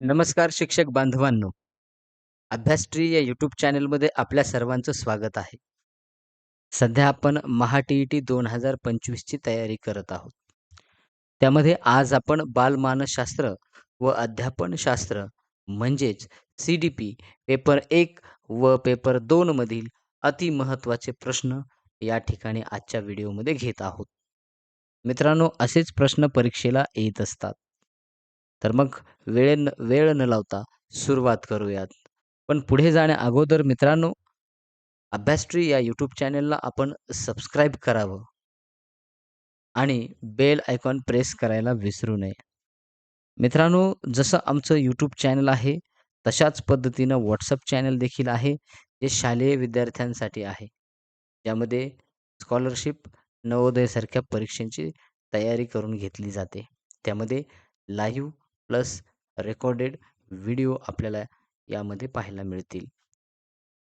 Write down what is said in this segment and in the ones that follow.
नमस्कार शिक्षक बांधवांनो. अभ्यासट्री या यूट्यूब चॅनलमध्ये आपल्या सर्वांचं स्वागत आहे. सध्या आपण महा टी ई टी दोन हजार पंचवीसची तयारी करत आहोत. त्यामध्ये आज आपण बालमानसशास्त्र व अध्यापनशास्त्र म्हणजेच सी डी पी पेपर एक व पेपर दोन मधील अतिमहत्त्वाचे प्रश्न या ठिकाणी आजच्या व्हिडिओमध्ये घेत आहोत. मित्रांनो असेच प्रश्न परीक्षेला येत असतात. तर मग वेळे न वेळ न लावता सुरुवात करूयात. पण पुढे जाण्या अगोदर मित्रांनो अभ्यासट्री या यूट्यूब चॅनेलला आपण सबस्क्राईब करावं. आणि बेल आयकॉन प्रेस करायला विसरू नये. मित्रांनो जसं आमचं यूट्यूब चॅनल आहे तशाच पद्धतीनं व्हॉट्सअप चॅनल देखील आहे जे शालेय विद्यार्थ्यांसाठी आहे. ज्यामध्ये स्कॉलरशिप नवोदयसारख्या परीक्षांची तयारी करून घेतली जाते. त्यामध्ये लाईव्ह प्लस रेकॉर्डेड व्हिडिओ आपल्याला यामध्ये पाहायला मिळतील.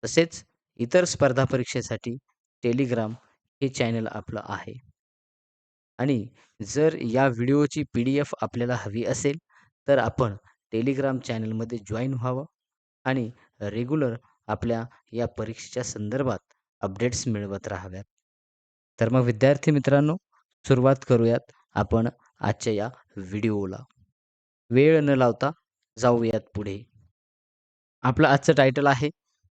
तसेच इतर स्पर्धा परीक्षेसाठी टेलिग्राम हे चॅनल आपलं आहे. आणि जर या व्हिडिओची पी डी एफ आपल्याला हवी असेल तर आपण टेलिग्राम चॅनलमध्ये जॉईन व्हावं आणि रेग्युलर आपल्या या परीक्षेच्या संदर्भात अपडेट्स मिळवत राहाव्यात. तर मग विद्यार्थी मित्रांनो सुरुवात करूयात आपण आजच्या या व्हिडिओला. वेळ न लावता जाऊयात पुढे. आपलं आजचं टायटल आहे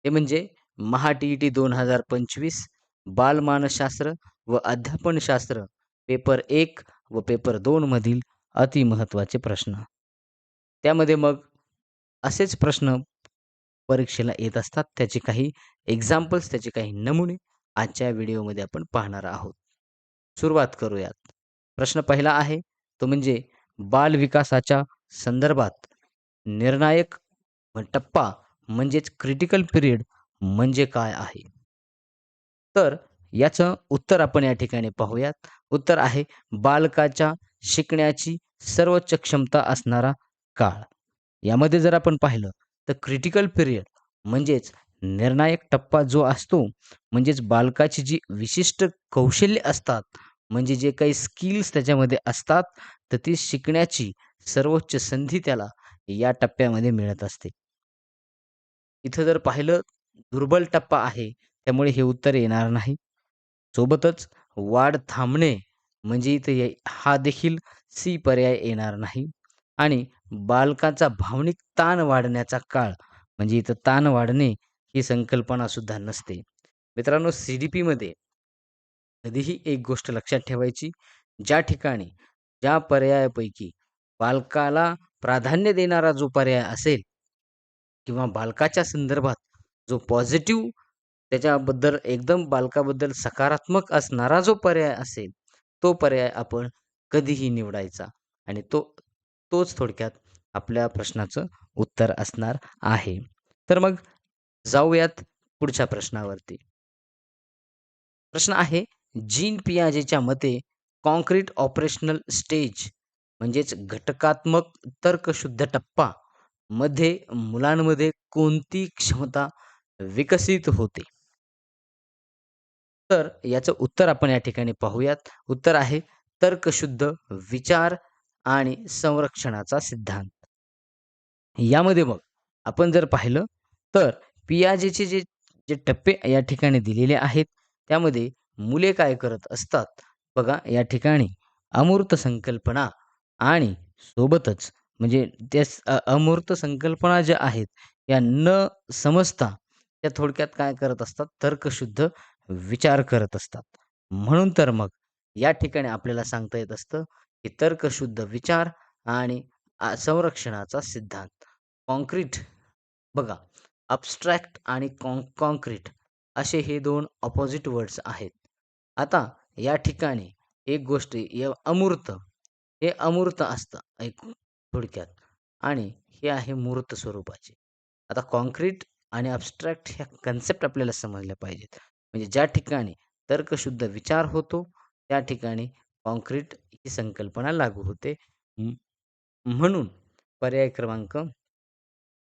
ते म्हणजे महा टी ई टी दोन हजार पंचवीस बालमानसशास्त्र व अध्यापनशास्त्र पेपर एक व पेपर दोन मधील अतिमहत्त्वाचे प्रश्न. त्यामध्ये मग असेच प्रश्न परीक्षेला येत असतात त्याचे काही एक्झाम्पल्स त्याचे काही नमुने आजच्या व्हिडिओमध्ये आपण पाहणार आहोत. सुरुवात करूयात. प्रश्न पहिला आहे तो म्हणजे बाल विकासाच्या संदर्भात निर्णायक टप्पा म्हणजेच क्रिटिकल पिरियड म्हणजे काय आहे? तर याचं उत्तर आपण या ठिकाणी पाहूयात. उत्तर आहे बालकाच्या शिकण्याची सर्वोच्च क्षमता असणारा काळ. यामध्ये जर आपण पाहिलं तर क्रिटिकल पिरियड म्हणजेच निर्णायक टप्पा जो असतो म्हणजेच बालकाची जी विशिष्ट कौशल्य असतात म्हणजे जे काही स्किल्स त्याच्यामध्ये असतात तर ती शिकण्याची सर्वोच्च संधी त्याला या टप्प्यामध्ये मिळत असते. इथं जर पाहिलं दुर्बल टप्पा आहे त्यामुळे हे उत्तर येणार नाही. सोबतच वाढ थांबणे म्हणजे इथे हा देखील सी पर्याय येणार नाही. आणि बालकाचा भावनिक ताण वाढण्याचा काळ म्हणजे इथं ताण वाढणे ही संकल्पना सुद्धा नसते. मित्रांनो सी डी पीमध्ये कधीही एक गोष्ट लक्षात ठेवायची ज्या ठिकाणी ज्या पर्यायापैकी बालकाला प्राधान्य देणारा जो पर्याय असेल किंवा बालकाच्या संदर्भात जो पॉझिटिव्ह त्याच्याबद्दल एकदम बालकाबद्दल सकारात्मक असणारा जो पर्याय असेल तो पर्याय आपण कधीही निवडायचा आणि तो तोच थोडक्यात आपल्या प्रश्नाचं उत्तर असणार आहे. तर मग जाऊयात पुढच्या प्रश्नावरती. प्रश्न आहे जीन पियाजेच्या मते कॉन्क्रीट ऑपरेशनल स्टेज म्हणजेच घटकात्मक तर्कशुद्ध टप्पा मध्ये मुलांमध्ये कोणती क्षमता विकसित होते? तर याचं उत्तर आपण या ठिकाणी पाहूयात. उत्तर आहे तर्कशुद्ध विचार आणि संरक्षणाचा सिद्धांत. यामध्ये मग आपण जर पाहिलं तर पियाजेचे जे जे टप्पे या ठिकाणी दिलेले आहेत त्यामध्ये मुले काय करत असतात? बघा या ठिकाणी अमूर्त संकल्पना आणि सोबतच म्हणजे त्या अमूर्त संकल्पना ज्या आहेत या न समजता त्या थोडक्यात काय करत असतात? तर्कशुद्ध विचार करत असतात. म्हणून तर मग या ठिकाणी आपल्याला सांगता येत असतं की तर्कशुद्ध विचार आणि संरक्षणाचा सिद्धांत. कॉन्क्रीट बघा अबस्ट्रॅक्ट आणि कॉन कॉन्क्रीट असे हे दोन ऑपोजिट वर्ड्स आहेत. आता या ठिकाणी एक गोष्ट अमूर्त हे अमूर्त असतं ऐकून थोडक्यात. आणि हे आहे मूर्त स्वरूपाचे. आता कॉन्क्रीट आणि अबस्ट्रॅक्ट ह्या कन्सेप्ट आपल्याला समजल्या पाहिजेत. म्हणजे ज्या ठिकाणी तर्कशुद्ध विचार होतो त्या ठिकाणी कॉन्क्रीट ही संकल्पना लागू होते. म्हणून पर्याय क्रमांक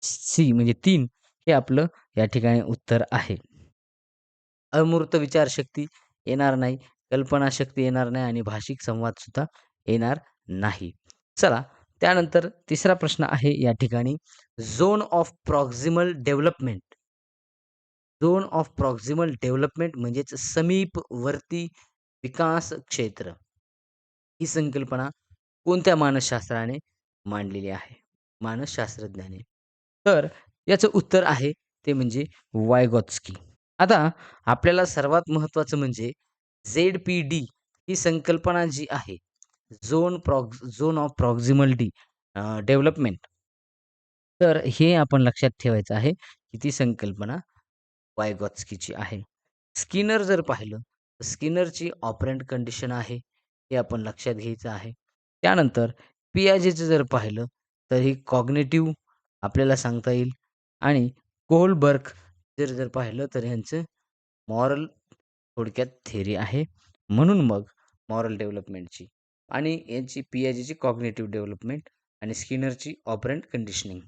सी म्हणजे तीन हे आपलं या ठिकाणी उत्तर आहे. अमूर्त विचारशक्ती येणार नाही कल्पनाशक्ती येणार नाही आणि भाषिक संवाद सुद्धा येणार नाही चला त्यानंतर तिसरा प्रश्न आहे या ठिकाणी zone of proximal development. Zone of proximal development म्हणजेच समीपवर्ती विकास क्षेत्र. ही संकल्पना कोणत्या मानसशास्त्राने मांडलेली आहे? मानसशास्त्रज्ञाने. तर याचं उत्तर आहे ते म्हणजे वायगॉत्स्की. आता आपल्याला सर्वात महत्त्वाचं म्हणजे झेड-पी-डी ही संकल्पना जी आहे, zone prox zone of proximality development. तर हे आपण लक्षात ठेवायचं आहे, की ती संकल्पना वायगॉत्स्कीची आहे. स्किनर जर पाहिलं, तर स्किनरची ऑपरंट कंडिशन आहे, हे आपण लक्षात घ्यायचं आहे. त्यानंतर पियाजेचं जर पाहिलं, तर ही कॉग्नेटिव्ह आपल्याला सांगता येईल आणि कोहलबर्ग जर जर पाहिलं, तर ह्यांचं मॉरल थोडक्यात थेरी आहे. म्हणून मग मॉरल डेव्हलपमेंटची आणि यांची पियाजेची कॉग्नेटिव्ह डेव्हलपमेंट आणि स्किनरची ऑपरंट कंडिशनिंग.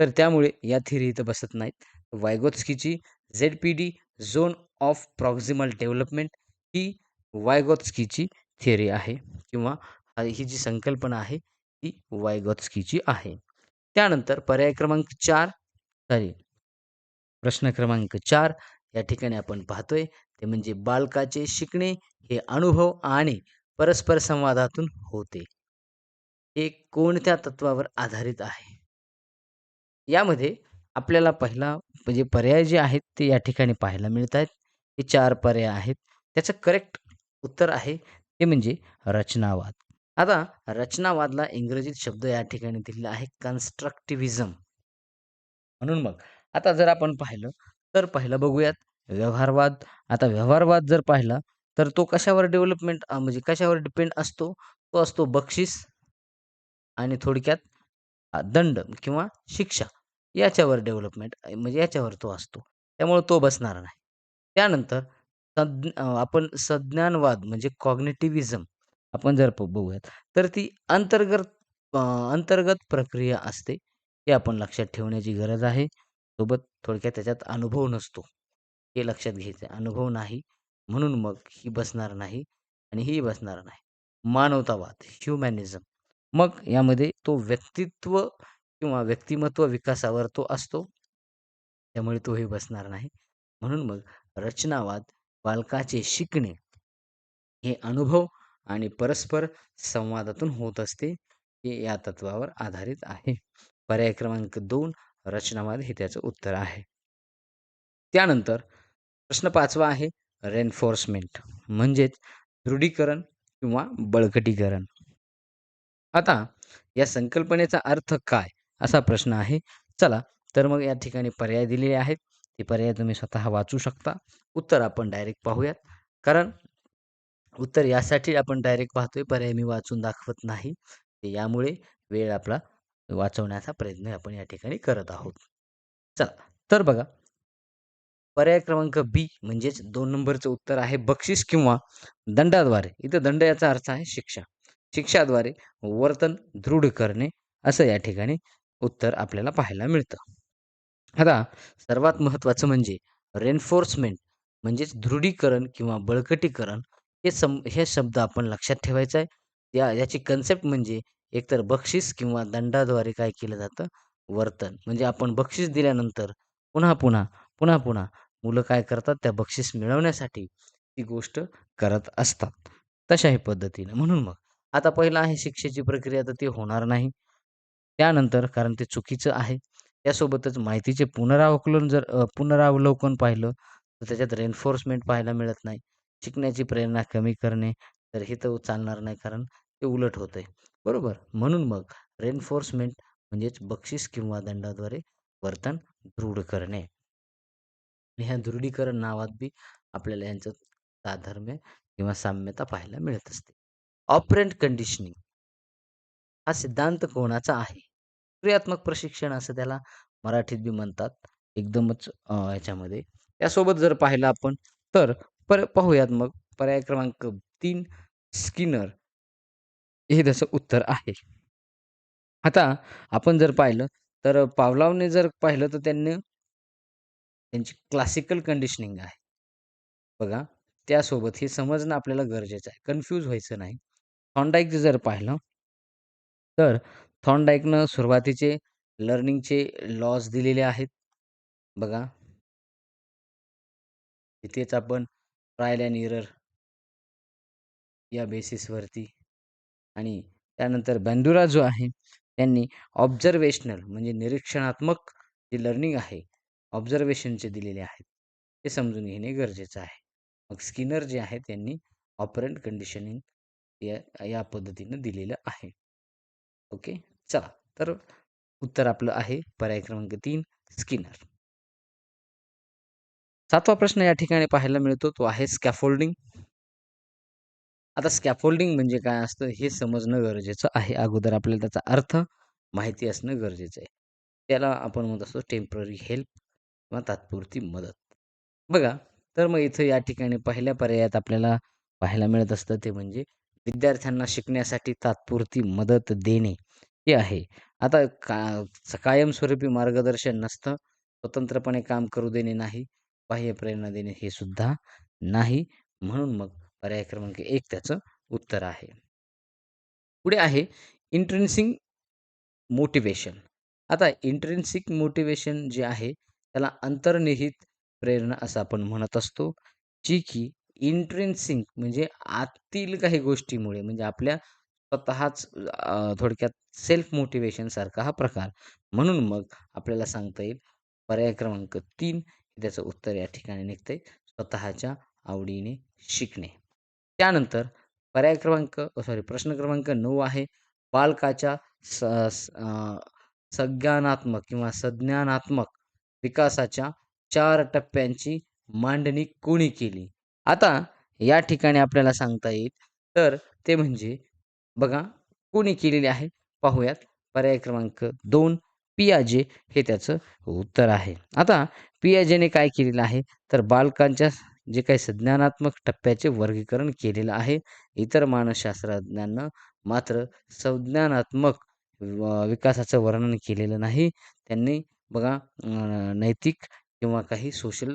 तर त्यामुळे या थिरी इथं बसत नाहीत. वायगोत्स्कीची ZPD zone of proximal development ही वायगोत्स्कीची थिअरी आहे किंवा ही जी संकल्पना आहे, ती वायगोत्स्कीची आहे. त्यानंतर पर्याय क्रमांक चार सॉरी प्रश्न क्रमांक चार या ठिकाणी आपण पाहतोय, ते म्हणजे बालकाचे शिकणे हे अनुभव आणि परस्पर संवादातून होते. हे कोणत्या तत्वावर आधारित आहे? यामध्ये आपल्याला पहिला म्हणजे पर्याय जे आहेत, ते या ठिकाणी पाहायला मिळतायत. हे चार पर्याय आहेत. त्याचं करेक्ट उत्तर आहे ते म्हणजे रचनावाद. आता रचनावादला इंग्रजीत शब्द या ठिकाणी दिलेला आहे कन्स्ट्रक्टिव्हिझम. म्हणून मग आता जर आपण पाहिलं, तर पहिलं बघूयात व्यवहारवाद. आता व्यवहारवाद जर पाहिला, तर तो कशावर डेव्हलपमेंट म्हणजे कशावर डिपेंड असतो? तो असतो बक्षीस आणि थोडक्यात दंड किंवा शिक्षा याच्यावर डेव्हलपमेंट म्हणजे याच्यावर तो असतो. त्यामुळे तो बसणार नाही. त्यानंतर संज्ञ आपण संज्ञानवाद म्हणजे कॉग्निटिव्हिझम आपण जर बघूयात, तर ती अंतर्गत अंतर्गत प्रक्रिया असते. हे आपण लक्षात ठेवण्याची गरज आहे. सोबत थोडक्यात त्याच्यात अनुभव नसतो. हे लक्षात घ्यायचं आहे. अनुभव नाही म्हणून मग ही बसणार नाही आणि ही बसणार नाही. मानवतावाद ह्युमॅनिझम मग यामध्ये तो व्यक्तित्व किंवा व्यक्तिमत्व विकासावर तो असतो. त्यामुळे तोही बसणार नाही. म्हणून मग रचनावाद बालकाचे शिकणे हे अनुभव आणि परस्पर संवादातून होत असते. हे या तत्वावर आधारित आहे. पर्याय क्रमांक दोन रचनावाद हे त्याचं उत्तर आहे. त्यानंतर प्रश्न पाचवा आहे रेन्फोर्समेंट म्हणजेच दृढीकरण किंवा बळकटीकरण. आता या संकल्पनेचा अर्थ काय? असा प्रश्न आहे. चला तर मग या ठिकाणी पर्याय दिलेले आहेत. ते पर्याय तुम्ही स्वतः वाचू शकता. उत्तर आपण डायरेक्ट पाहूयात. कारण उत्तर यासाठी आपण डायरेक्ट पाहतोय, पर्याय मी वाचून दाखवत नाही. यामुळे वेळ आपला वाचवण्याचा प्रयत्न आपण या ठिकाणी करत आहोत. चला तर बघा पर्याय क्रमांक बी म्हणजेच दोन नंबरचं उत्तर आहे बक्षीस किंवा दंडाद्वारे. इथं दंड याचा अर्थ आहे शिक्षा. शिक्षाद्वारे वर्तन दृढ करणे असं या ठिकाणी उत्तर आपल्याला पाहायला मिळतं. आता सर्वात महत्त्वाचं म्हणजे रेन्फोर्समेंट म्हणजेच दृढीकरण किंवा बळकटीकरण हे सम हे शब्द आपण लक्षात ठेवायचा आहे. या याची कन्सेप्ट म्हणजे एकतर बक्षीस किंवा दंडाद्वारे काय केलं जातं वर्तन. म्हणजे आपण बक्षीस दिल्यानंतर पुन्हा-पुन्हा, पुन्हा-पुन्हा मुलं काय करतात त्या बक्षीस मिळवण्यासाठी ती गोष्ट करत असतात. तशाही पद्धतीनं. म्हणून मग आता पहिलं आहे शिक्षेची प्रक्रिया तर ती होणार नाही. त्यानंतर कारण ते चुकीचं आहे. त्यासोबतच माहितीचे पुनरावकलन जर पुनरावलोकन पाहिलं, तर त्याच्यात रेन्फोर्समेंट पाहायला मिळत नाही. शिकण्याची प्रेरणा कमी करणे, तर हे तर चालणार नाही कारण ते उलट होतंय. बरोबर? म्हणून मग रेन्फोर्समेंट म्हणजेच बक्षीस किंवा दंडाद्वारे वर्तन दृढ करणे. आणि ह्या दृढीकरण नावात बी आपल्याला यांचं साधर्म्य किंवा साम्यता पाहायला मिळत असते. ऑपरेंट कंडिशनिंग हा सिद्धांत कोणाचा आहे? क्रियात्मक प्रशिक्षण असं त्याला मराठीत बी म्हणतात. एकदमच याच्यामध्ये यासोबत जर पाहिलं आपण तर पर पाहूयात मग पर्याय क्रमांक तीन स्किनर हे त्याचं उत्तर आहे. आता आपण जर पाहिलं तर पावलावने जर पाहिलं तर त्यांनी त्यांची क्लासिकल कंडिशनिंग आहे. बघा त्यासोबत हे समजणं आपल्याला गरजेचं आहे. कन्फ्यूज व्हायचं नाही. थॉर्नडाईक जर पाहिलं तर थॉर्नडाईकनं सुरुवातीचे लर्निंगचे लॉज दिलेले आहेत. बघा. तिथेच आपण ट्रायल अँड इरर या बेसिसवरती आणि त्यानंतर बँडुरा जो आहे त्यांनी ऑब्झर्वेशनल म्हणजे निरीक्षणात्मक जे लर्निंग आहे, ऑब्झर्वेशनचे दिलेले आहेत. ते समजून घेणे गरजेचं आहे. मग स्किनर जे आहे त्यांनी ऑपरंट कंडिशनिंग या या पद्धतीनं दिलेलं आहे. ओके. चला तर उत्तर आपलं आहे पर्याय क्रमांक तीन स्किनर. सातवा प्रश्न या ठिकाणी पाहायला मिळतो तो आहे स्कॅफोल्डिंग. आता स्कॅफोल्डिंग म्हणजे काय असतं हे समजणं गरजेचं आहे. अगोदर आपल्याला त्याचा अर्थ माहिती असणं गरजेचं आहे. त्याला आपण म्हणत असतो टेंपररी हेल्प किंवा तात्पुरती मदत. बघा, तर मग इथं या ठिकाणी पहिल्या पर्यायात आपल्याला पाहायला मिळत असतं ते म्हणजे विद्यार्थ्यांना शिकण्यासाठी तात्पुरती मदत देणे हे आहे. आता का कायमस्वरूपी मार्गदर्शन नसतं, स्वतंत्रपणे काम करू देणे नाही, बाह्य प्रेरणा देणे हे सुद्धा नाही. म्हणून मग पर्याय क्रमांक एक त्याचं उत्तर आहे. पुढे आहे इंट्रेन्सिंग मोटिवेशन आता इंट्रेन्सिक मोटिवेशन जे आहे त्याला अंतर्निहित प्रेरणा असं आपण म्हणत असतो. जी की इंट्रिन्सिक म्हणजे आतील काही गोष्टीमुळे म्हणजे आपल्या स्वतःच थोडक्यात सेल्फ मोटिवेशनसारखा हा प्रकार. म्हणून मग आपल्याला सांगता येईल पर्याय क्रमांक तीन त्याचं उत्तर या ठिकाणी निघतंय स्वतःच्या आवडीने शिकणे. त्यानंतर पर्याय क्रमांक सॉरी प्रश्न क्रमांक नऊ आहे बालकाच्या स संज्ञानात्मक किंवा संज्ञानात्मक विकासाच्या चार टप्प्यांची मांडणी कोणी केली? आता या ठिकाणी आपल्याला सांगता येईल तर ते म्हणजे बघा कोणी केलेली आहे? पाहूयात. पर्याय क्रमांक दोन पियाजे हे त्याचं उत्तर आहे. आता पियाजेने काय केलेलं आहे? तर बालकांच्या जे काही संज्ञानात्मक टप्प्याचे वर्गीकरण केलेलं आहे. इतर मानसशास्त्रज्ञांना मात्र संज्ञानात्मक विकासाचं वर्णन केलेलं नाही. त्यांनी बघा नैतिक किंवा काही सोशल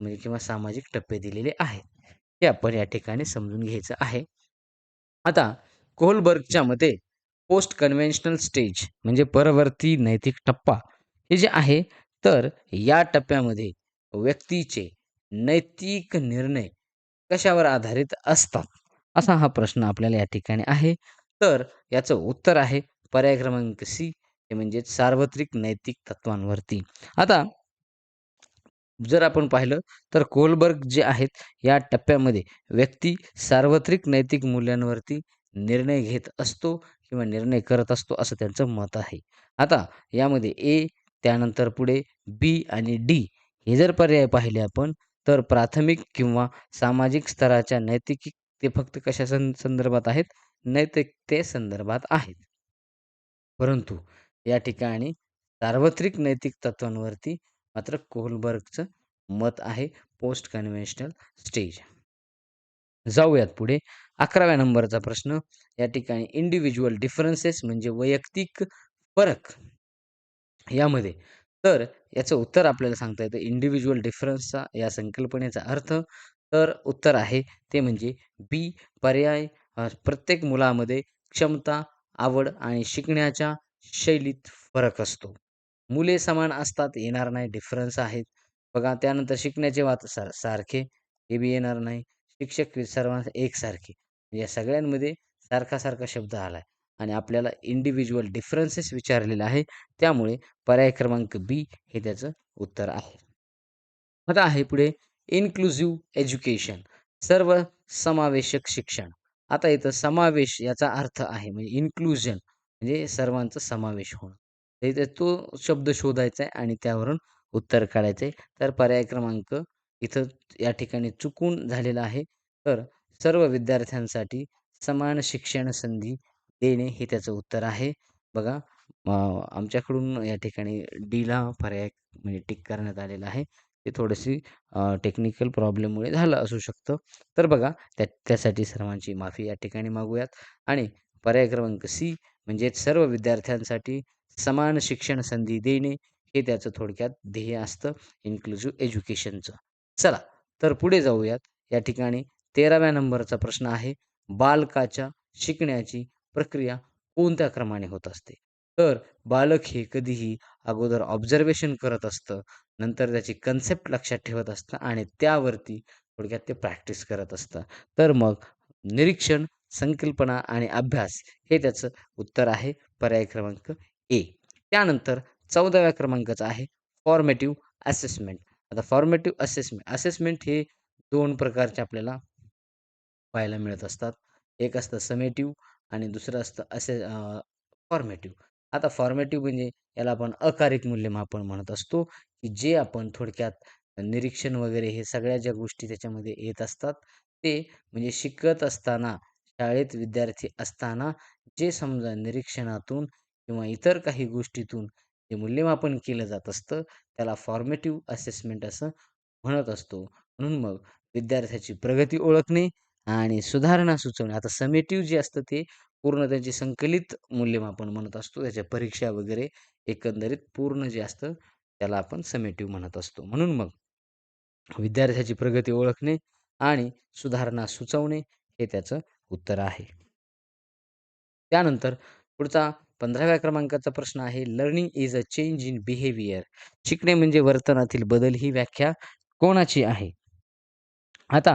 म्हणजे किंवा सामाजिक टप्पे दिलेले आहेत. हे आपण या ठिकाणी समजून घ्यायचं आहे. आता कोहलबर्गच्या मते पोस्ट कन्व्हेन्शनल स्टेज म्हणजे परवर्ती नैतिक टप्पा हे जे आहे तर या टप्प्यामध्ये व्यक्तीचे नैतिक निर्णय कशावर आधारित असतात? असा हा प्रश्न आपल्याला या ठिकाणी आहे. तर याचं उत्तर आहे पर्याय क्रमांक सी ते म्हणजे सार्वत्रिक नैतिक तत्वांवरती. आता जर आपण पाहिलं तर कोहलबर्ग जे आहेत या टप्प्यामध्ये व्यक्ती सार्वत्रिक नैतिक मूल्यांवरती निर्णय घेत असतो किंवा निर्णय करत असतो असं त्यांचं मत आहे. आता यामध्ये ए, त्यानंतर पुढे बी आणि डी हे जर पर्याय पाहिले आपण तर प्राथमिक किंवा सामाजिक स्तराच्या नैतिक ते फक्त कशा सं संदर्भात आहेत? नैतिकतेसंदर्भात आहेत. परंतु या ठिकाणी सार्वत्रिक नैतिक तत्वांवरती मात्र कोहलबर्गचं मत आहे पोस्ट कन्व्हेन्शनल स्टेज. जाऊयात पुढे. 11व्या नंबरचा प्रश्न. या ठिकाणी इंडिव्हिज्युअल डिफरन्सेस म्हणजे वैयक्तिक फरक. यामध्ये. तर याचं उत्तर आपल्याला सांगता येतं. इंडिव्हिज्युअल डिफरन्सचा या संकल्पनेचा अर्थ. तर उत्तर आहे ते म्हणजे बी पर्याय प्रत्येक मुलामध्ये क्षमता, आवड आणि शिकण्याच्या शैलीत फरक असतो. मुले समान असतात येणार नाही डिफरन्स आहेत. बघा त्यानंतर शिकण्याचे वात सार सारखे हे बी येणार नाही. शिक्षक सर्वांना एकसारखे. या सगळ्यांमध्ये सारखा-सारखा शब्द आलाय आणि आपल्याला इंडिव्हिज्युअल डिफरन्सेस विचारलेला आहे. त्यामुळे पर्याय क्रमांक बी हे त्याचं उत्तर आहे. आता आहे पुढे इन्क्लुझिव्ह एज्युकेशन सर्व समावेशक शिक्षण. आता इथं समावेश याचा अर्थ आहे म्हणजे इन्क्लुजन म्हणजे सर्वांचा समावेश होणं. तर तो शब्द शोधायचा आहे आणि त्यावरून उत्तर काढायचं आहे. तर पर्याय क्रमांक इथं या ठिकाणी चुकून झालेला आहे. तर सर्व विद्यार्थ्यांसाठी समान शिक्षण संधी देणे हे त्याचं उत्तर आहे. बघा आमच्याकडून या ठिकाणी डीला पर्याय म्हणजे टिक करण्यात आलेला आहे. ते थोडीशी टेक्निकल प्रॉब्लेममुळे झालं असू शकतं. तर बघा त्या त्यासाठी सर्वांची माफी या ठिकाणी मागूयात आणि पर्याय क्रमांक सी म्हणजे सर्व विद्यार्थ्यांसाठी समान शिक्षण संधी देणे हे त्याचं थोडक्यात ध्येय असतं इन्क्लुझिव्ह एज्युकेशनचं. चला तर पुढे जाऊयात. या ठिकाणी 13व्या नंबरचा प्रश्न आहे बालकाच्या शिकण्याची प्रक्रिया कोणत्या क्रमाने होत असते? तर बालक हे कधीही अगोदर ऑब्झर्वेशन करत असतं. नंतर त्याची कन्सेप्ट लक्षात ठेवत असतं आणि त्यावरती थोडक्यात ते प्रॅक्टिस करत असतं. तर मग निरीक्षण, संकल्पना आणि अभ्यास हे त्याचं उत्तर आहे पर्याय क्रमांक ए. त्यानंतर 14व्या क्रमांकाचं आहे फॉर्मेटिव्ह असेसमेंट. आता फॉर्मेटिव्ह असेसमेंट असेसमेंट हे दोन प्रकारचे आपल्याला पाहायला मिळत असतात. एक असतं समेटिव्ह आणि दुसरं असतं असे फॉर्मेटिव्ह. आता फॉर्मेटिव्ह म्हणजे याला आपण अकारिक मूल्यमापन म्हणत असतो, की जे आपण थोडक्यात निरीक्षण वगैरे हे सगळ्या ज्या गोष्टी त्याच्यामध्ये येत असतात, ते म्हणजे शिकत असताना, शाळेत विद्यार्थी असताना जे समजा निरीक्षणातून किंवा इतर काही गोष्टीतून जे मूल्यमापन केलं जात असतं, त्याला फॉर्मेटिव्ह असेसमेंट असं म्हणत असतो. म्हणून मग विद्यार्थ्याची प्रगती ओळखणे आणि सुधारणा सुचवणे. आता समेटिव्ह जे असतं ते पूर्ण त्यांची संकलित मूल्यमापन म्हणत असतो. त्याच्या परीक्षा वगैरे एकंदरीत पूर्ण जे असतं त्याला आपण समेटिव्ह म्हणत असतो. म्हणून मग विद्यार्थ्याची प्रगती ओळखणे आणि सुधारणा सुचवणे हे त्याचं उत्तर आहे. त्यानंतर पुढचा 15व्या क्रमांकाचा प्रश्न आहे learning is a change in behaviour. शिकणे म्हणजे वर्तनातील बदल ही व्याख्या कोणाची आहे? आता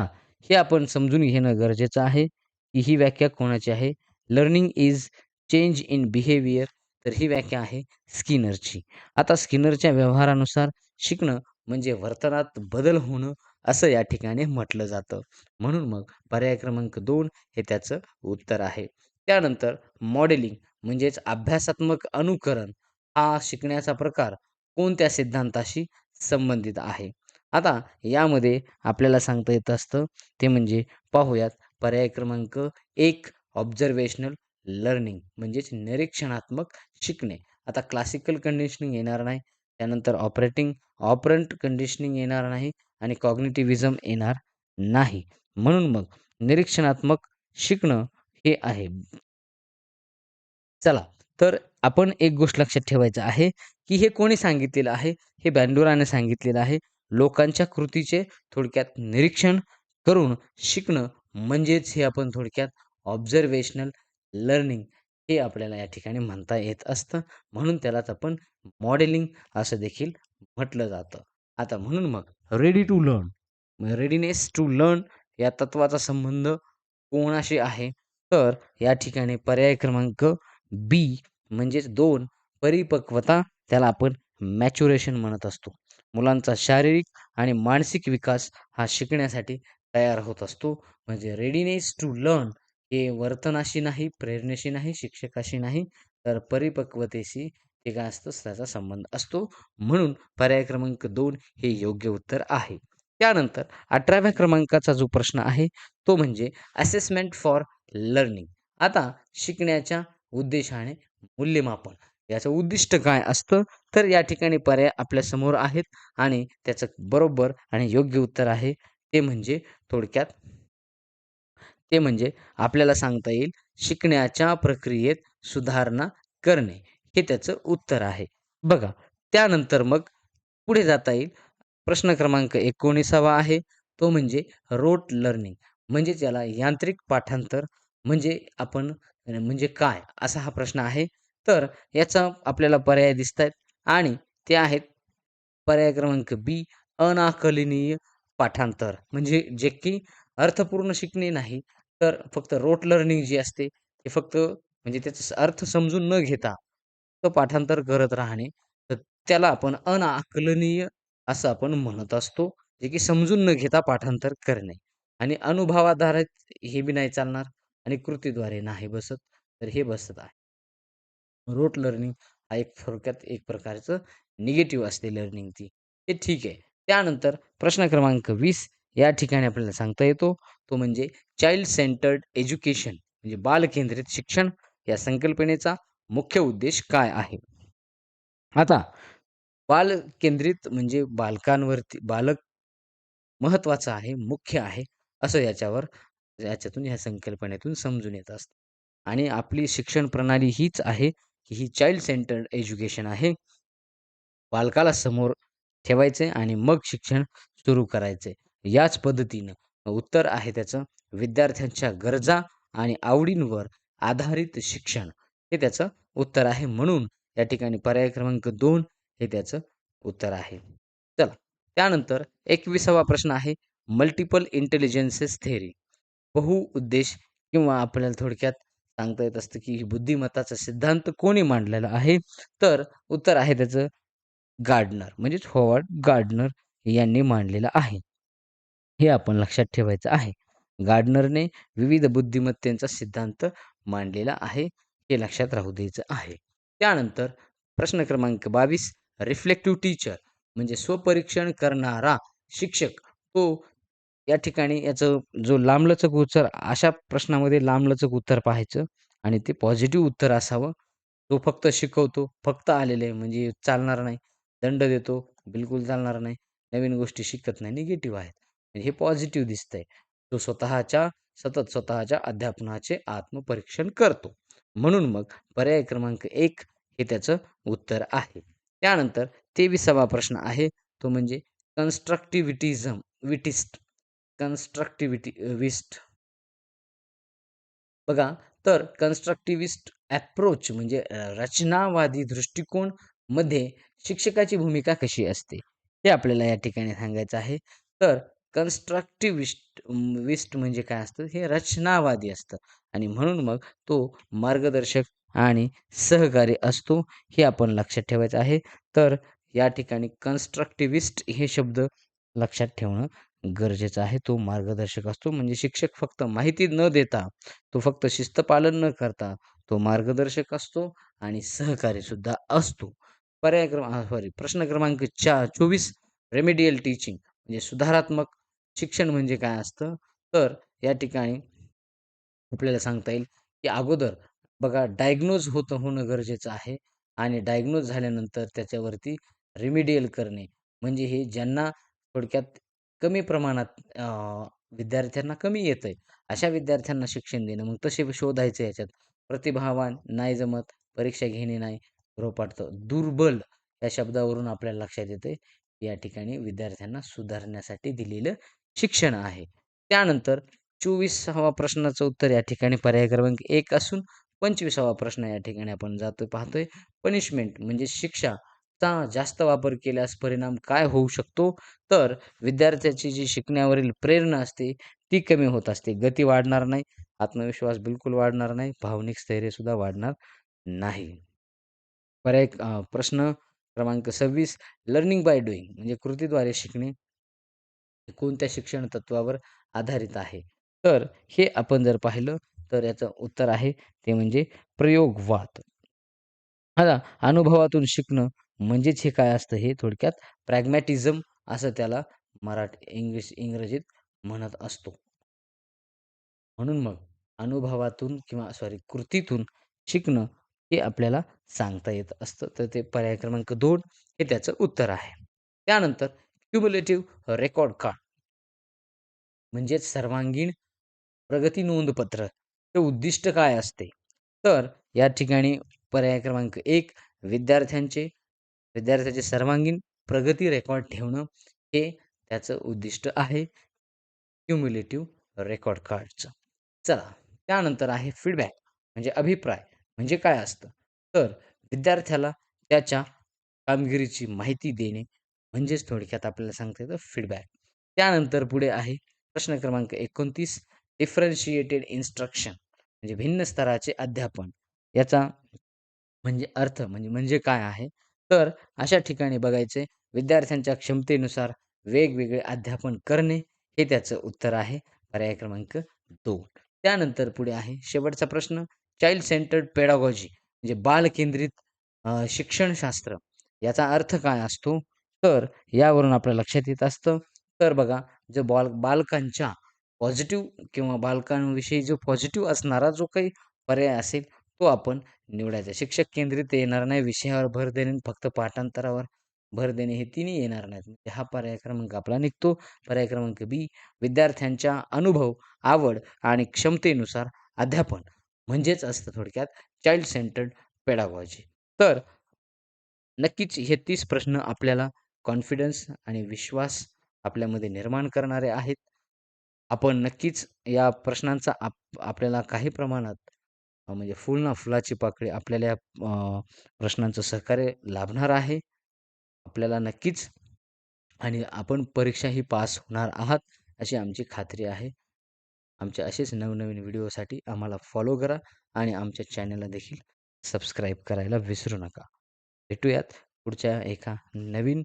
हे आपण समजून घेणं गरजेचं आहे, की ही व्याख्या कोणाची आहे? Learning is change in behaviour तर ही व्याख्या आहे स्किनरची. आता स्किनरच्या व्यवहारानुसार शिकणं म्हणजे वर्तनात बदल होणं असं या ठिकाणी म्हटलं जातं. म्हणून मग पर्याय क्रमांक दोन हे त्याचं उत्तर आहे. त्यानंतर मॉडेलिंग म्हणजेच अभ्यासात्मक अनुकरण हा शिकण्याचा प्रकार कोणत्या सिद्धांताशी संबंधित आहे? आता यामध्ये आपल्याला सांगता येत असतं ते म्हणजे पाहूयात पर्याय क्रमांक एक ऑब्झर्वेशनल लर्निंग म्हणजेच निरीक्षणात्मक शिकणे. आता क्लासिकल कंडिशनिंग येणार नाही. त्यानंतर ऑपरेटिंग ऑपरंट कंडिशनिंग येणार नाही आणि कॉग्निटिव्हिझम येणार नाही. म्हणून मग निरीक्षणात्मक शिकणं हे आहे. चला, तर आपण एक गोष्ट लक्षात ठेवायचं आहे, की हे कोणी सांगितलेलं आहे? हे बँडोराने सांगितलेलं आहे. लोकांच्या कृतीचे थोडक्यात निरीक्षण करून शिकणं म्हणजेच हे आपण थोडक्यात ऑब्झर्वेशनल लर्निंग हे आपल्याला या ठिकाणी म्हणता येत असतं. म्हणून त्यालाच आपण मॉडेलिंग असं देखील म्हटलं जातं. आता म्हणून मग ready to learn, readiness to learn या तत्त्वाचा संबंध कोणाशी आहे? तर या ठिकाणी पर्याय क्रमांक बी म्हणजेच दोन परिपक्वता त्याला आपण मॅच्युरेशन म्हणत असतो. मुलांचा शारीरिक आणि मानसिक विकास हा शिकण्यासाठी तयार होत असतो. म्हणजे रेडीनेस टू लर्न हे वर्तनाशी नाही, प्रेरणेशी नाही, शिक्षकाशी नाही, तर परिपक्वतेशी ते काय असतं त्याचा संबंध असतो. म्हणून पर्याय क्रमांक दोन हे योग्य उत्तर आहे. त्यानंतर 18व्या क्रमांकाचा जो प्रश्न आहे तो म्हणजे असेसमेंट फॉर लर्निंग. आता शिकण्याच्या उद्देशाने मूल्यमापन याचं उद्दिष्ट काय असतं? तर या ठिकाणी पर्याय आपल्यासमोर आहेत आणि त्याचं बरोबर आणि योग्य उत्तर आहे ते म्हणजे थोडक्यात ते म्हणजे आपल्याला सांगता येईल शिकण्याच्या प्रक्रियेत सुधारणा करणे हे त्याचं उत्तर आहे. बघा त्यानंतर मग पुढे जाता येईल. प्रश्न क्रमांक 19वा आहे तो म्हणजे रोट लर्निंग म्हणजेच याला यांत्रिक पाठांतर म्हणजे आपण म्हणजे काय? असा हा प्रश्न आहे. तर याचा आपल्याला पर्याय दिसतायत आणि ते आहेत पर्याय क्रमांक बी अनाकलनीय पाठांतर. म्हणजे जे की अर्थपूर्ण शिकणे नाही, तर फक्त रोट लर्निंग जी असते ते फक्त म्हणजे त्याचा अर्थ समजून न घेता तो पाठांतर करत राहणे. तर त्याला आपण अनाकलनीय असं आपण म्हणत असतो. जे की समजून न घेता पाठांतर करणे आणि अनुभवाधारित हे बी नाही चालणार आणि कृतीद्वारे नाही बसत. तर हे बसत आहे. रोट लर्निंग हा एक थोडक्यात एक प्रकारचं निगेटिव्ह असते लर्निंग ती. हे ठीक आहे. त्यानंतर प्रश्न क्रमांक वीस या ठिकाणी आपल्याला सांगता येतो तो म्हणजे चाइल्ड सेंटर्ड एज्युकेशन म्हणजे बालकेंद्रित शिक्षण या संकल्पनेचा मुख्य उद्देश काय आहे? आता बालकेंद्रित म्हणजे बालकांवरती बालक महत्वाचं आहे, मुख्य आहे असं याच्यावर याच्यातून ह्या संकल्पनेतून समजून येत असतं. आणि आपली शिक्षण प्रणाली हीच आहे, की ही चाइल्ड सेंटर्ड एज्युकेशन आहे. बालकाला समोर ठेवायचे आणि मग शिक्षण सुरू करायचे. याच पद्धतीनं उत्तर आहे त्याचं विद्यार्थ्यांच्या गरजा आणि आवडींवर आधारित शिक्षण हे त्याचं उत्तर आहे. म्हणून या ठिकाणी पर्याय क्रमांक दोन हे त्याचं उत्तर आहे. चला त्यानंतर एकविसावा प्रश्न आहे. Multiple इंटेलिजन्सेस theory. बहुउद्देश किंवा आपल्याला थोडक्यात सांगता येत असतं की बुद्धिमत्ताचा सिद्धांत कोणी मांडलेला आहे? तर उत्तर आहे त्याचं गार्डनर म्हणजेच हॉवर्ड गार्डनर यांनी मांडलेलं आहे. हे आपण लक्षात ठेवायचं आहे. गार्डनरने विविध बुद्धिमत्तेचा सिद्धांत मांडलेला आहे. हे लक्षात राहू द्यायचं आहे. त्यानंतर प्रश्न क्रमांक बावीस रिफ्लेक्टिव्ह टीचर म्हणजे स्वपरीक्षण करणारा शिक्षक. तो या ठिकाणी याचं जो लांबलचक उत्तर अशा प्रश्नामध्ये लांबलचक उत्तर पाहायचं आणि ते पॉझिटिव्ह उत्तर असावं. तो फक्त शिकवतो फक्त आलेले म्हणजे चालणार नाही दंड देतो बिलकुल चालणार नाही नवीन गोष्टी शिकत नाही निगेटिव्ह आहेत. म्हणजे हे पॉझिटिव्ह दिसतंय. तो स्वतःच्या सतत स्वतःच्या अध्यापनाचे आत्मपरीक्षण करतो. म्हणून मग पर्याय क्रमांक एक हे त्याचं उत्तर आहे. त्यानंतर तेविसावा प्रश्न आहे तो म्हणजे कन्स्ट्रक्टिव्हिटिझम विटिस्ट कन्स्ट्रक्टिव्हिटी विस्ट बघा तर कन्स्ट्रक्टिव्हिस्ट अप्रोच म्हणजे रचनावादी दृष्टिकोनमध्ये शिक्षकाची भूमिका कशी असते हे आपल्याला या ठिकाणी सांगायचं आहे. तर कन्स्ट्रक्टिव्हिस्ट विस्ट म्हणजे काय असतं? हे रचनावादी असतं. आणि म्हणून मग तो मार्गदर्शक आणि सहकारी असतो हे आपण लक्षात ठेवायचं आहे. तर या ठिकाणी कन्स्ट्रक्टिव्हिस्ट हे शब्द लक्षात ठेवणं गरजेचं आहे. तो मार्गदर्शक असतो. म्हणजे शिक्षक फक्त माहिती न देता तो फक्त शिस्तपालन न करता तो मार्गदर्शक असतो आणि सहकारी सुद्धा असतो. पर्याय क्रमांक सॉरी प्रश्न क्रमांक चार चोवीस रेमेडियल टीचिंग म्हणजे सुधारात्मक शिक्षण म्हणजे काय असतं? तर या ठिकाणी आपल्याला सांगता येईल की अगोदर बघा डायग्नोज होतं होणं गरजेचं आहे आणि डायग्नोज झाल्यानंतर त्याच्यावरती रिमिडियल करणे. म्हणजे हे ज्यांना थोडक्यात कमी प्रमाणात विद्यार्थ्यांना कमी येतं आहे अशा विद्यार्थ्यांना शिक्षण देणं. मग तसे शोधायचं याच्यात. प्रतिभावान नाही जमत परीक्षा घेणे नाही रोपाटतं. दुर्बल या शब्दावरून आपल्याला लक्षात येते या ठिकाणी विद्यार्थ्यांना सुधारण्यासाठी दिलेलं शिक्षण आहे. त्यानंतर चोवीसावा प्रश्नाचं उत्तर या ठिकाणी पर्याय क्रमांक एक असून पंचवीसावा प्रश्न या ठिकाणी आपण जातोय पाहतोय. पनिशमेंट म्हणजे शिक्षा चा जास्त वापर केल्यास परिणाम काय होऊ शकतो? तर विद्यार्थ्याची जी शिकण्यावरील प्रेरणा असते ती कमी होत असते. गती वाढणार नाही आत्मविश्वास बिलकुल वाढणार नाही भावनिक स्थैर्य सुद्धा वाढणार नाही. पर्याय प्रश्न क्रमांक सव्वीस लर्निंग बाय डुईंग म्हणजे कृतीद्वारे शिकणे कोणत्या शिक्षण तत्वावर आधारित आहे? तर हे आपण जर पाहिलं तर याचं उत्तर आहे ते म्हणजे प्रयोगवाद. आता अनुभवातून शिकणं म्हणजेच हे काय असतं हे थोडक्यात प्रॅग्मॅटिझम असं त्याला मराठी इंग्लिश इंग्रजीत म्हणत असतो. म्हणून मग अनुभवातून किंवा सॉरी कृतीतून शिकणं हे आपल्याला सांगता येत असतं. तर ते पर्याय क्रमांक दोन हे त्याचं उत्तर आहे. त्यानंतर क्युम्युलेटिव्ह रेकॉर्ड कार्ड म्हणजेच सर्वांगीण प्रगती नोंदपत्र हे उद्दिष्ट काय असते? तर या ठिकाणी पर्याय क्रमांक एक विद्यार्थ्यांचे विद्यार्थ्याचे सर्वांगीण प्रगती रेकॉर्ड ठेवणं हे त्याचं उद्दिष्ट आहे. क्युम्युलेटिव्ह रेकॉर्ड कार्डचं चला त्यानंतर आहे फीडबॅक म्हणजे अभिप्राय. म्हणजे काय असतं? तर विद्यार्थ्याला त्याच्या कामगिरीची माहिती देणे म्हणजेच थोडक्यात आपल्याला सांगता येतं फीडबॅक त्यानंतर पुढे आहे प्रश्न क्रमांक एकोणतीस डिफरन्शिएटेड इन्स्ट्रक्शन म्हणजे भिन्न स्तराचे अध्यापन. याचा म्हणजे अर्थ म्हणजे म्हणजे काय आहे? तर अशा ठिकाणी बघायचे विद्यार्थ्यांच्या क्षमतेनुसार वेगवेगळे अध्यापन करणे हे त्याचं उत्तर आहे पर्याय क्रमांक दोन. त्यानंतर पुढे आहे शेवटचा प्रश्न चाइल्ड सेंटर्ड पेडागॉजी म्हणजे बालकेंद्रित शिक्षणशास्त्र. याचा अर्थ काय असतो? तर यावरून आपल्या लक्षात येत असतं. तर बघा जो बाल बालकांच्या पॉझिटिव्ह किंवा बालकांविषयी जो पॉझिटिव्ह असणारा जो काही पर्याय असेल तो आपण निवडायचा. शिक्षक केंद्रित येणार नाही विषयावर भर देणे फक्त पाठांतरावर भर देणे हे तिन्ही येणार नाहीत. म्हणजे हा पर्याय क्रमांक आपला निघतो. पर्याय क्रमांक बी विद्यार्थ्यांच्या अनुभव आवड आणि क्षमतेनुसार अध्यापन. म्हणजेच असतं थोडक्यात चाइल्ड सेंटर्ड पेडागॉजी तर नक्कीच हे तीस प्रश्न आपल्याला कॉन्फिडन्स आणि विश्वास आपल्यामध्ये निर्माण करणारे आहेत आपण नक्कीच या प्रश्नांचा आप आपल्याला काही प्रमाणात म्हणजे फुल ना फुलाची पाकळी आपल्याला या प्रश्नांचं सहकार्य लाभणार आहे. आपल्याला नक्कीच आणि आपण परीक्षाही पास होणार आहात अशी आमची खात्री आहे. आमच्या असेच नवनवीन व्हिडिओसाठी आम्हाला फॉलो करा आणि आमच्या चॅनलला देखील सबस्क्राईब करायला विसरू नका. भेटूयात पुढच्या एका नवीन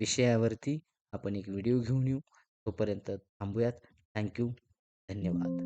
विषयावरती आपण एक व्हिडिओ घेऊन येऊ. तोपर्यंत थांबूयात. थँक्यू धन्यवाद.